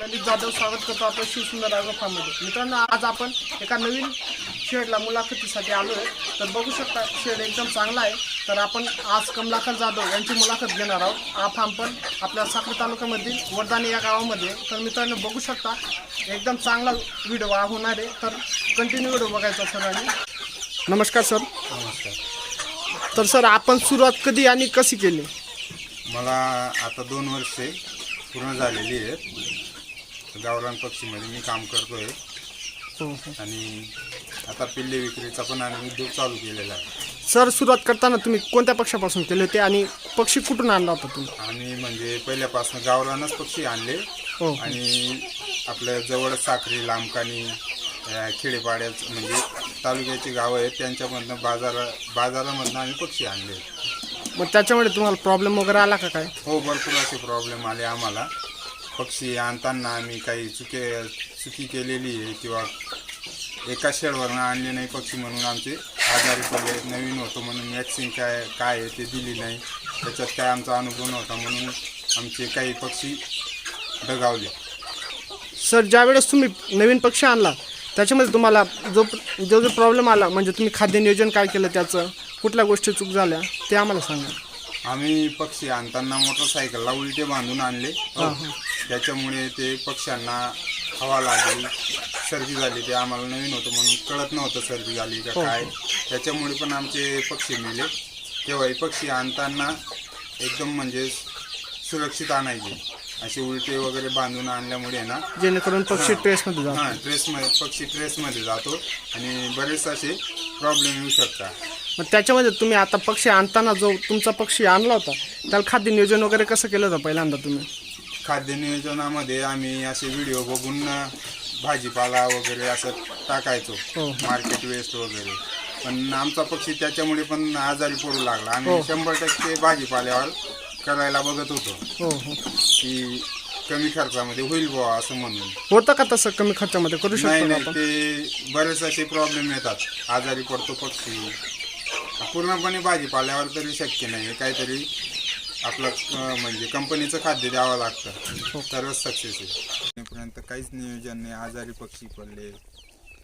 ललित जाधव स्वागत करतो आपण शिवसुंदर फार्ममध्ये मित्रांनो आज आपण एका नवीन शेडला मुलाखतीसाठी आलो आहे. तर बघू शकता शेड एकदम चांगला आहे. तर आपण आज कमलाकर जाधव यांची मुलाखत घेणार आहोत. हा फार्म पण आपल्या साखर तालुक्यामधील वरदाने या गावामध्ये. तर मित्रांनो बघू शकता एकदम चांगला व्हिडिओ होणार आहे. तर कंटिन्यू व्हिडिओ बघायचा सर्वांनी नमस्कार सर. नमस्कार. तर सर आपण सुरुवात कधी आणि कशी केली? मला आता दोन वर्षे पूर्ण झालेली आहेत. गावरान पक्षीमध्ये मी काम करतोय. हो हो. आणि आता पिल्ले विक्रीचा पण आम्ही उद्योग चालू केलेला आहे. सर सुरुवात करताना तुम्ही कोणत्या पक्षापासून केले होते आणि पक्षी कुठून आणला होता तुम्ही? आम्ही म्हणजे पहिल्यापासून गावरानच पक्षी आणले. हो. आणि आपल्या जवळ साखरी लांबकानी या खेडेपाड्यात म्हणजे तालुक्याची गावं आहेत त्यांच्यामधनं बाजारा बाजारामधनं आम्ही पक्षी आणले. मग त्याच्यामुळे तुम्हाला प्रॉब्लेम वगैरे आला का काय? हो भरपूर असे प्रॉब्लेम आले आम्हाला. पक्षी आणताना आम्ही काही चुके चुकी केलेली आहे किंवा एका शेडवरनं आणले नाही पक्षी म्हणून आमचे आजारी पडले नवीन होतो म्हणून वॅक्सिन काय काय आहे ते दिली नाही. त्याच्यात काय आमचा अनुभव नव्हता म्हणून आमचे काही पक्षी दगावले सर ज्यावेळेस तुम्ही नवीन पक्षी आणला त्याच्यामध्ये तुम्हाला जो जो जो प्रॉब्लेम आला म्हणजे तुम्ही खाद्य नियोजन काय केलं त्याचं कुठल्या गोष्टी चूक झाल्या ते आम्हाला सांगा. आम्ही पक्षी आणताना मोटरसायकलला उलटे बांधून आणले. हो. त्याच्यामुळे ते पक्ष्यांना हवा लागली सर्दी झाली ते आम्हाला नवीन होतं म्हणून कळत नव्हतं सर्दी झाली का काय. त्याच्यामुळे पण आमचे पक्षी मेले. तेव्हाही पक्षी आणताना एकदम म्हणजे सुरक्षित आणायचे. असे उलटे वगैरे बांधून आणल्यामुळे ना जेणेकरून पक्षी ट्रेसमध्ये जा हां ट्रेसमध्ये पक्षी ट्रेसमध्ये जातो आणि बरेच असे प्रॉब्लेम येऊ शकतात. मग त्याच्यामध्ये तुम्ही आता पक्षी आणताना जो तुमचा पक्षी आणला होता त्याला खाद्य नियोजन वगैरे कसं केलं होतं पहिल्यांदा तुम्ही? खाद्य नियोजनामध्ये आम्ही असे व्हिडिओ बघून भाजीपाला वगैरे असं टाकायचो हो. मार्केट वेस्ट वगैरे. पण आमचा पक्षी त्याच्यामुळे पण आजारी पडू लागला. आम्ही हो. शंभर टक्के भाजीपाल्यावर करायला बघत होतो. हो हो. की कमी खर्चामध्ये होईल बुवा असं म्हणून. होतं का तसं कमी खर्चामध्ये? करू नाही शकतो नाही आपण? ते बरेच असे प्रॉब्लेम येतात. आजारी पडतो पक्षी. पूर्णपणे भाजीपाल्यावर तरी शक्य नाही. काहीतरी आपलं म्हणजे कंपनीचं खाद्य द्यावं लागतं. तरच सक्सेस पर्यंत काहीच नियोजन नाही. आजारी पक्षी पडले.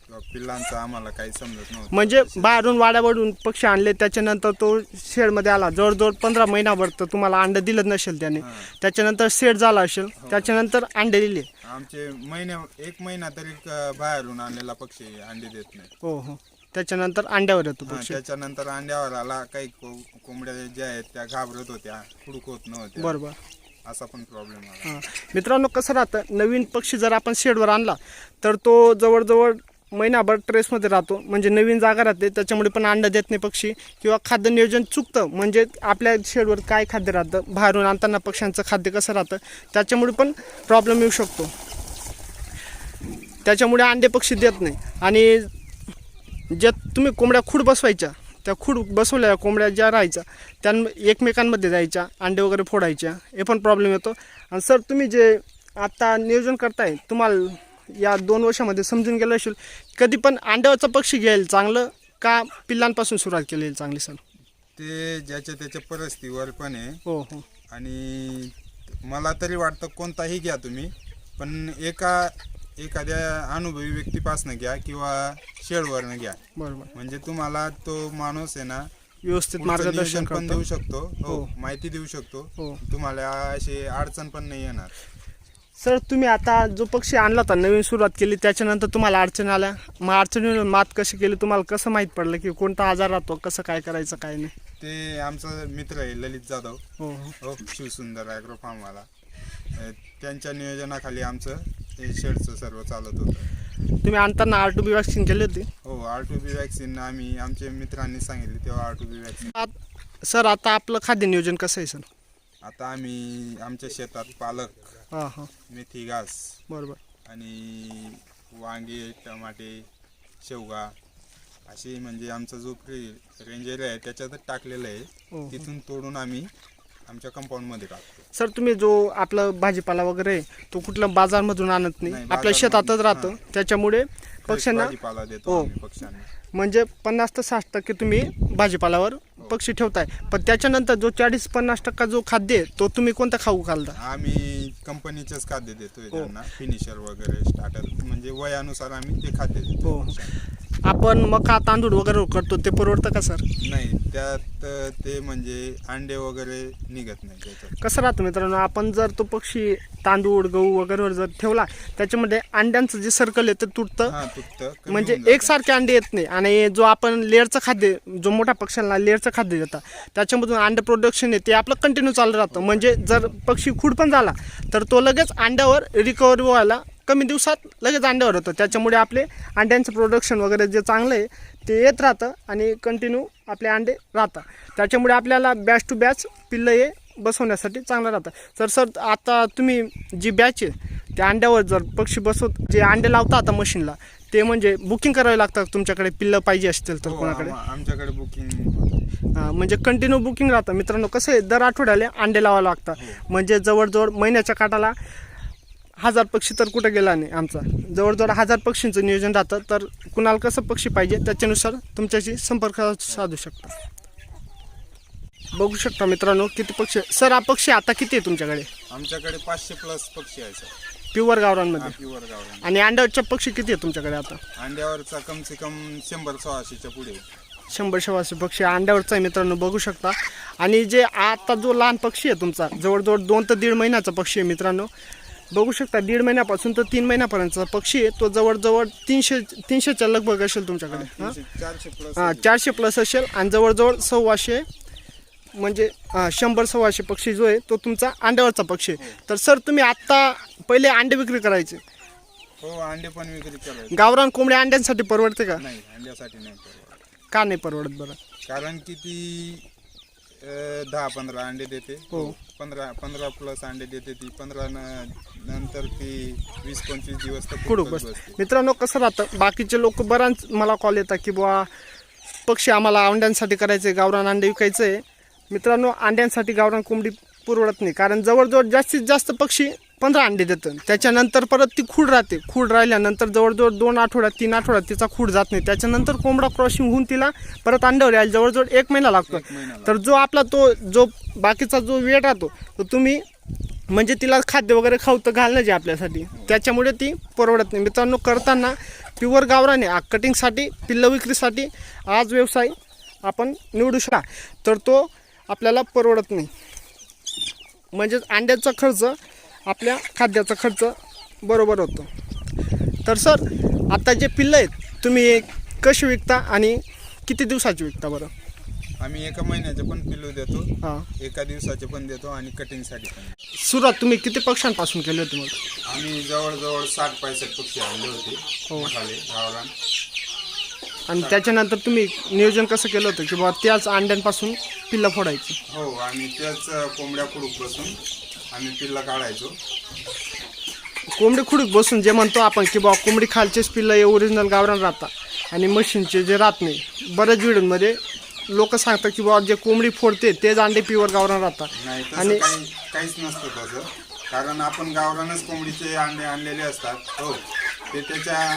किंवा पिल्लांचं आम्हाला काही समजत नव्हतं. म्हणजे बाहेरून वाड्यावरून पक्षी आणले त्याच्यानंतर तो शेडमध्ये आला. जवळजवळ पंधरा महिनाभर तर तुम्हाला अंडं दिलं नसेल त्याने. त्याच्यानंतर शेड झाला असेल त्याच्यानंतर अंडे दिले. आमचे महिन्या एक महिना तरी बाहेरून आणलेला पक्षी अंडे देत नाही. हो हो. त्याच्यानंतर अंड्यावर येतो हा, पक्षी त्याच्यानंतर अंड्यावर आला काही को- कोंबड्या ज्या आहेत त्या घाबरत होत्या खुडक होत नव्हत्या. बरोबर. असा पण प्रॉब्लेम आला. हां. मित्रांनो कसं राहतं? नवीन पक्षी जर आपण शेडवर आणला तर तो जवळजवळ महिनाभर ट्रेसमध्ये राहतो. म्हणजे नवीन जागा राहते त्याच्यामुळे पण अंडा देत नाही पक्षी. किंवा खाद्य नियोजन चुकतं म्हणजे आपल्या शेडवर काय खाद्य राहतं बाहेरून आणताना पक्ष्यांचं खाद्य कसं राहतं त्याच्यामुळे पण प्रॉब्लेम येऊ शकतो. त्याच्यामुळे अंडे पक्षी देत नाही. आणि ज्या तुम्ही कोंबड्या खूड बसवायच्या त्या खूड बसवलेल्या कोंबड्या ज्या राहायच्या त्यां एकमेकांमध्ये जायच्या अंडे वगैरे फोडायच्या हे पण प्रॉब्लेम येतो. आणि सर तुम्ही जे आता नियोजन करताय तुम्हाला या दोन वर्षामध्ये समजून गेलं असेल कधी पण अंड्यावरचा पक्षी घेईल चांगलं का पिल्लांपासून सुरुवात केली चांगली सर? ते ज्याच्या त्याच्या परिस्थितीवर पण आहे. हो हो. आणि मला तरी वाटतं कोणताही घ्या तुम्ही पण एका एखाद्या अनुभवी व्यक्तीपासनं घ्या किंवा शेडवरनं घ्या. बरोबर. म्हणजे तुम्हाला तो माणूस आहे ना व्यवस्थित पुढचं मार्गदर्शन नियोजन पण करतो. देऊ शकतो. हो हो. माहिती देऊ शकतो. हो. तुम्हाला अशी अडचण पण नाही येणार. सर तुम्ही आता जो पक्षी आणला होता नवीन सुरुवात केली त्याच्यानंतर तुम्हाला अडचणी आल्या. मग अडचणीवर मात कशी केली तुम्हाला कसं माहीत पडलं की कोणता आजार राहतो कसं काय करायचं काय नाही? ते आमचा मित्र आहे ललित जाधव. हो. हो हो शिवसुंदर ॲग्रो फार्मवाला अ, त्यांच्या नियोजनाखाली आमचं हे शेडचं सर्व चालत होतं. तुम्ही आणताना आर टू बी वॅक्सिन केली होती? हो आर टू बी वॅक्सिन आम्ही आमच्या मित्रांनी सांगितले तेव्हा आर टू बी वॅक्सिन आत- सर आता आपलं खाद्य नियोजन कसं आहे सर? आता आम्ही आमच्या शेतात पालक हां हां. मेथी घास बरोबर. आणि वांगे टमाटे शेवगा असे म्हणजे आमचा जो फ्री रेंज एरिया आहे त्याच्यातच टाकलेलं हो, आहे हो. तिथून तोडून आम्ही आमच्या कंपाऊंडमध्ये टाकतो सर तुम्ही जो आपलं भाजीपाला वगैरे आहे, तो कुठल्या बाजारमधून आणत नाही. नाही, आपल्या बाजारमधून- शेतातच राहतो. हां. त्याच्यामुळे पक्ष्यांना भाजीपाला देतो हो. आम्ही पक्ष्यांना. म्हणजे पन्नास ते साठ टक्के तुम्ही भाजीपाल्यावर पक्षी ठेवताय. पण त्याच्यानंतर जो चाळीस पन्नास टक्का जो खाद्य आहे तो तुम्ही कोणता खाऊ घालता? आम्ही कंपनीचेच खाद्य देतोय हो. त्यांना. फिनिशर वगैरे स्टार्टर म्हणजे वयानुसार आम्ही ते खाद्य देतो हो. आपण मका तांदूळ वगैरे करतो ते परवडतं का सर? नाही त्यात ते म्हणजे अंडे वगैरे निघत नाही त्याच्यात. कसं राहतं मित्रांनो आपण जर तो पक्षी तांदूळ गहू वगैरे जर ठेवला त्याच्यामध्ये अंड्यांचं जे सर्कल आहे ते तुटतं. हा तुटतं म्हणजे. एकसारखे अंडे येत नाही. आणि जो आपण लेअरचं खाद्य जो मोठ्या पक्ष्यांना लेअरचं खाद्य देतात त्याच्यामधून अंडे प्रोडक्शन आहे ते आपलं कंटिन्यू चालू राहतं. म्हणजे जर पक्षी खूड पण झाला तर तो लगेच अंड्यावर रिकवर व्हायला कमी दिवसात लगेच अंड्यावर होतं. त्याच्यामुळे आपले अंड्यांचं प्रोडक्शन वगैरे जे चांगलं आहे ते येत राहतं आणि कंटिन्यू आपले अंडे राहतात. त्याच्यामुळे आपल्याला बॅच टू बॅच पिल्लं हे बसवण्यासाठी चांगलं राहतं. तर सर आता तुम्ही जी बॅच आहे त्या अंड्यावर जर पक्षी बसवत जे अंडे लावता आता मशीनला ते म्हणजे बुकिंग करावे लागतात तुमच्याकडे? पिल्लं पाहिजे असतील तर हो, कोणाकडे? आम- आमच्याकडे बुकिंग हा, म्हणजे कंटिन्यू बुकिंग राहतं. मित्रांनो कसं आहे दर आठवड्याला अंडे लावावं लागतं. म्हणजे जवळजवळ महिन्याच्या काटाला हजार पक्षी तर कुठं गेला नाही आमचा. जवळजवळ हजार पक्षींचं नियोजन राहतं तर कुणाला कसं पक्षी पाहिजे त्याच्यानुसार तुमच्याशी संपर्क साधू शकता. बघू शकता मित्रांनो किती पक्षी सर हा पक्षी आता किती आहे तुमच्याकडे? आमच्याकडे पाचशे प्लस पक्षी आहे सर. प्युअर गावरांमध्ये प्युअर गावरान. आणि अंड्यावरचे पक्षी किती आहे तुमच्याकडे आता? अंड्यावरचा कम से कम शंभर सोळाशेच्या पुढे. शंभर शवाशे पक्षी अंड्यावरचा आहे मित्रांनो बघू शकता. आणि जे आता जो लहान पक्षी आहे तुमचा जवळजवळ दोन ते दीड महिन्याचा पक्षी आहे मित्रांनो बघू शकता दीड महिन्यापासून तर तीन महिन्यापर्यंतचा पक्षी आहे. तो जवळजवळ तीनशे तीनशेच्या लगभग असेल तुमच्याकडे हां? चारशे प्लस हां चारशे प्लस असेल आणि जवळजवळ सव्वाशे म्हणजे हां, शंभर सव्वाशे पक्षी जो आहे तो तुमचा अंड्यावरचा पक्षी आहे. तर सर तुम्ही आत्ता पहिले अंडे विक्री करायचे. हो अंडे पण विक्री करायचे गावरान कोंबड्या अंड्यांसाठी परवडते का? नाही अंड्यासाठी नाही परवडत. का नाही परवडत बरं? कारण की ती दहा पंधरा अंडे देते. हो. पंधरा पंधरा प्लस अंडे देते ती. पंधरा न- नंतर ती वीस पंचवीस दिवस तर कुडूक बस बसते? मित्रांनो कसं राहतं? बाकीचे लोक बराच मला कॉल येतात की बुवा पक्षी आम्हाला अंड्यांसाठी करायचे गावरान अंडे विकायचे आहे मित्रांनो अंड्यांसाठी गावरान कोंबडी पुरवडत नाही. कारण जवळजवळ जास्तीत जास्त पक्षी पंधरा अंडे देतं. त्याच्यानंतर परत ती खूड राहते. खूड राहिल्यानंतर जवळजवळ दोन आठवड्यात तीन आठवड्यात तिचा खूड जात नाही. त्याच्यानंतर कोंबडा क्रॉसिंग होऊन तिला परत अंड्यावर यायला जवळजवळ एक महिना लागतो. तर जो आपला तो जो बाकीचा जो वेळ राहतो तो तुम्ही म्हणजे तिला खाद्य वगैरे खाऊ तर घालणं जे आपल्यासाठी. त्याच्यामुळे ती परवडत नाही. मित्रांनो करताना प्युअर गावराने कटिंगसाठी पिल्ल विक्रीसाठी आज व्यवसाय आपण निवडू शकता. तर तो आपल्याला परवडत नाही. म्हणजेच अंड्याचा खर्च आपल्या खाद्याचा खर्च बरोबर होतो. तर सर आता जे पिल्लं आहेत तुम्ही कशी विकता आणि किती दिवसाची विकता बरं? आम्ही एका महिन्याचे पण पिल्लू देतो हां. एका दिवसाचे पण देतो आणि कटिंगसाठी पण. सुरुवात तुम्ही किती पक्षांपासून केली होती मग? आम्ही जवळजवळ साठ पैसठ पक्षी आणले होते हो. गावरान. आणि त्याच्यानंतर तुम्ही नियोजन कसं केलं होतं की बाबा त्याच अंड्यांपासून पिल्लं फोडायची? हो आम्ही त्याच कोंबड्या कुडूक बसून आम्ही पिल्ला काढायचो. कोंबडी खुडूक बसून जे म्हणतो आपण की बाबा कोंबडी खालचेच पिल्लं हे ओरिजिनल गावरान राहतात. आणि मशीनचे जे राहत नाही. बऱ्याच व्हिडिओमध्ये लोक सांगतात की बाबा जे कोंबडी फोडते तेच अंडे प्युअर गावरान राहतात. तसं आणि काही काहीच नसतं तसं. कारण आपण गावरानच कोंबडीचे अंडे आणलेले असतात. हो. ते त्याच्या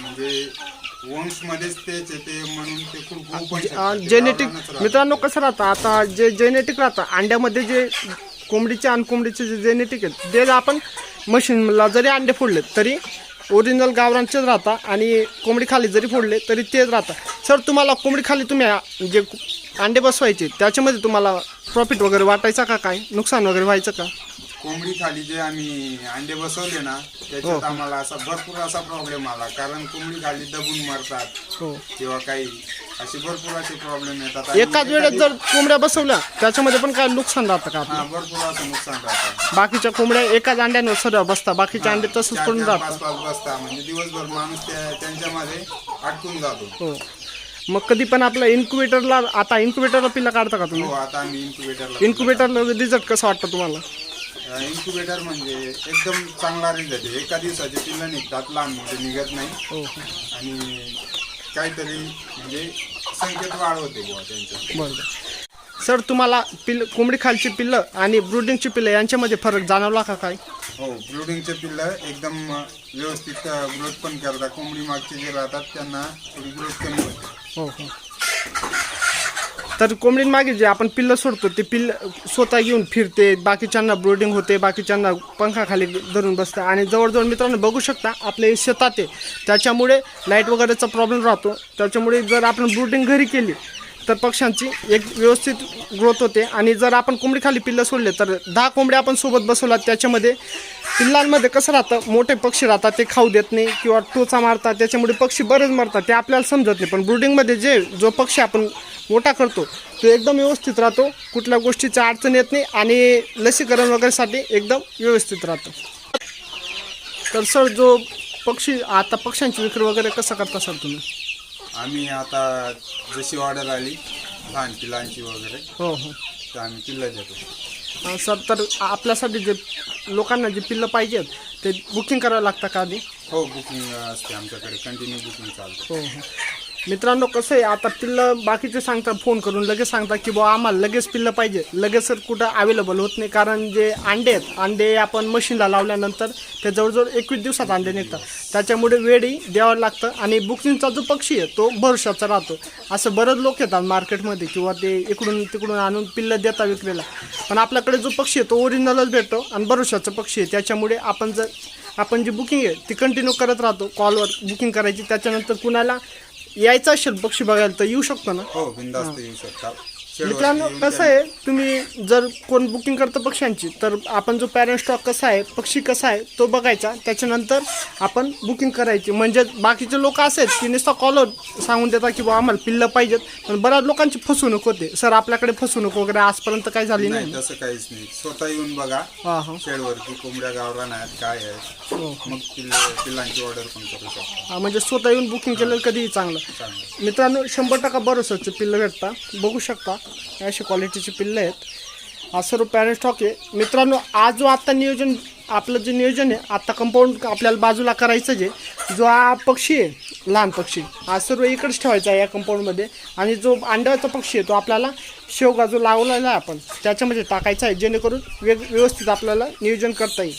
म्हणजे वंशमध्येच तेच आहे ते म्हणून ते खूप जेनेटिक. मित्रांनो कसं राहतं? आता जे जेनेटिक राहतं अंड्यामध्ये जे कोंबडीचे आणि कोंबडीचे जे जेनेटिक आहेत ते आपण मशीनला जरी अंडे फोडले तरी ओरिजिनल गावरांचेच राहतात आणि कोंबडी खाली जरी फोडले तरी तेच राहतात सर तुम्हाला कोंबडी खाली तुम्ही जे अंडे बसवायचे त्याच्यामध्ये तुम्हाला प्रॉफिट वगैरे वाटायचा का काय? नुकसान वगैरे व्हायचं का? कोंबडी खाली जे आम्ही अंडे बसवले ना हो. त्याच्यात आम्हाला असा भरपूर असा प्रॉब्लेम आला. कारण कोंबडी खाली दबून मरतात हो. किंवा काही असे भरपूर असे प्रॉब्लेम येतात. आणि एकाच वेळेस जर कोंबड्या बसवल्या त्याच्यामध्ये पण काय नुकसान राहतं का आपलं? हा भरपूर असं नुकसान राहतं. बाकीच्या कोंबड्या एकाच अंड्यांवर सर्व बसतात बाकीचे अंडे तसंच चार- पडून चार- राहतात. पाच पाच बसता म्हणजे दिवसभर माणूस त्या- त्यांच्यामध्ये अटकून जातो. हो. मग कधी पण आपल्या इन्क्युबेटरला आता इन्क्युबेटरला पिल्ला काढता का हो तुम्ही आता आम्ही इन्क्युबेटरला इन्क्युबेटरला रिझल्ट कसा वाटतं तुम्हाला? इन्क्युबेटर म्हणजे एकदम चांगला रिझल्ट आहे. एका दिवसाचे पिल्लं निघतात लहान मोठे निघत नाही. हो. आणि काहीतरी म्हणजे संकेत वाढ होते बुवा त्यांचं. बरोबर. सर तुम्हाला पिल्ल कोंबडी खालची पिल्लं आणि ब्रुडिंगची पिल्लं यांच्यामध्ये फरक जाणवला का काय हो ब्रुडिंगचे पिल्लं एकदम व्यवस्थित ग्रोथ पण करतात. कोंबडी मागचे जे राहतात त्यांना थोडी ग्रोथ कमी होते. हो हो. तर कोंबडींमागे जे आपण पिल्लं सोडतो ते पिल्ल स्वतः येऊन फिरते बाकीच्यांना ब्रोडिंग होते बाकीच्यांना पंखाखाली धरून बसतं आणि जवळजवळ मित्रांनो बघू शकता आपले शेतात आहे. त्याच्यामुळे लाइट वगैरेचा प्रॉब्लेम राहतो. त्याच्यामुळे जर आपण ब्रोडिंग घरी केली तर पक्ष्यांची एक व्यवस्थित ग्रोथ होते. आणि जर आपण कोंबडीखाली पिल्लं सोडले तर दहा कोंबड्या आपण सोबत बसवलात त्याच्यामध्ये पिल्लांमध्ये कसं राहतं मोठे पक्षी राहतात ते खाऊ देत नाही किंवा टोचा मारतात. त्याच्यामुळे पक्षी बरेच मरतात ते आपल्याला समजत नाही. पण ब्रुडिंगमध्ये जे जो पक्षी आपण मोठा करतो. तो एकदम व्यवस्थित राहतो. कुठल्या गोष्टीची अडचण येत नाही आणि लसीकरण वगैरेसाठी एकदम व्यवस्थित राहतं. तर सर जो पक्षी आता पक्ष्यांची विक्री वगैरे कसं करता सर तुम्ही? आम्ही आता जशी ऑर्डर आली लहान पिलांची वगैरे हो हो. तर आम्ही पिल्लं देतो. अं, सर तर आपल्यासाठी जे लोकांना जे पिल्लं पाहिजेत ते बुकिंग करावं लागतं का आधी? हो बुकिंग असते आमच्याकडे. कंटिन्यू बुकिंग चालतं. हो हो. मित्रांनो कसं आहे आता पिल्लं बाकीचे सांगतात फोन करून लगेच सांगतात की बुवा आम्हाला लगेच पिल्लं पाहिजे. लगेच कुठं अवेलेबल होत नाही कारण जे अंडे आहेत अंडे आपण मशीनला लावल्यानंतर ते जवळजवळ एकवीस दिवसात अंडे निघतात. त्याच्यामुळे वेळही द्यावं लागतं आणि बुकिंगचा जो पक्षी आहे तो भरोशाचा राहतो. असं बरेच लोक येतात मार्केटमध्ये किंवा ते इकडून तिकडून आणून पिल्लं देता विक्रीला. पण आपल्याकडे जो पक्षी आहे तो ओरिजिनलच भेटतो आणि भरोशाचा पक्षी आहे. त्याच्यामुळे आपण जर आपण जी बुकिंग आहे ती कंटिन्यू करत राहतो. कॉलवर बुकिंग करायची त्याच्यानंतर कुणाला यायचं असेल पक्षी बघायला तर येऊ शकतो ना. हो बिंदास्त येऊ शकता. मित्रांनो कसं आहे तुम्ही जर कोण बुकिंग करतं पक्ष्यांची तर आपण जो पॅरेंट स्टॉक कसा आहे पक्षी कसा आहे तो बघायचा. त्याच्यानंतर आपण बुकिंग करायची. म्हणजे बाकीचे लोक असे आहेत की नुसता कॉलर सांगून देतात की बा आम्हाला पिल्लं पाहिजेत. पण बऱ्याच लोकांची फसवणूक होते. सर आपल्याकडे फसवणूक वगैरे आजपर्यंत काही झाली नाही तसं काहीच नाही. स्वतः येऊन बघा. हां हां. शेडवरती कोंबड्या गावरान आहेत काय आहेत. हो. मग पिल्ल पिल्लांची ऑर्डर पण करू शकता? हा, म्हणजे स्वतः येऊन बुकिंग केलं कधीही चांगलं. चांगलं. मित्रांनो शंभर टक्का भरोसाचे पिल्लं भेटता बघू शकता. अशी क्वालिटीचे पिल्लं आहेत. हा सर्व पॅरेंट स्टॉक आहे. मित्रांनो आज जो आत्ता नियोजन आपलं जे नियोजन आहे आत्ता कंपाऊंड आपल्याला बाजूला करायचं जे जो हा पक्षी आहे लहान पक्षी हा सर्व इकडेच ठेवायचा आहे या कंपाऊंडमध्ये आणि जो अंड्याचा पक्षी आहे तो आपल्याला शेवगा जो लावलेला आहे आपण त्याच्यामध्ये टाकायचा आहे जेणेकरून वेग व्यवस्थित आपल्याला नियोजन करता येईल.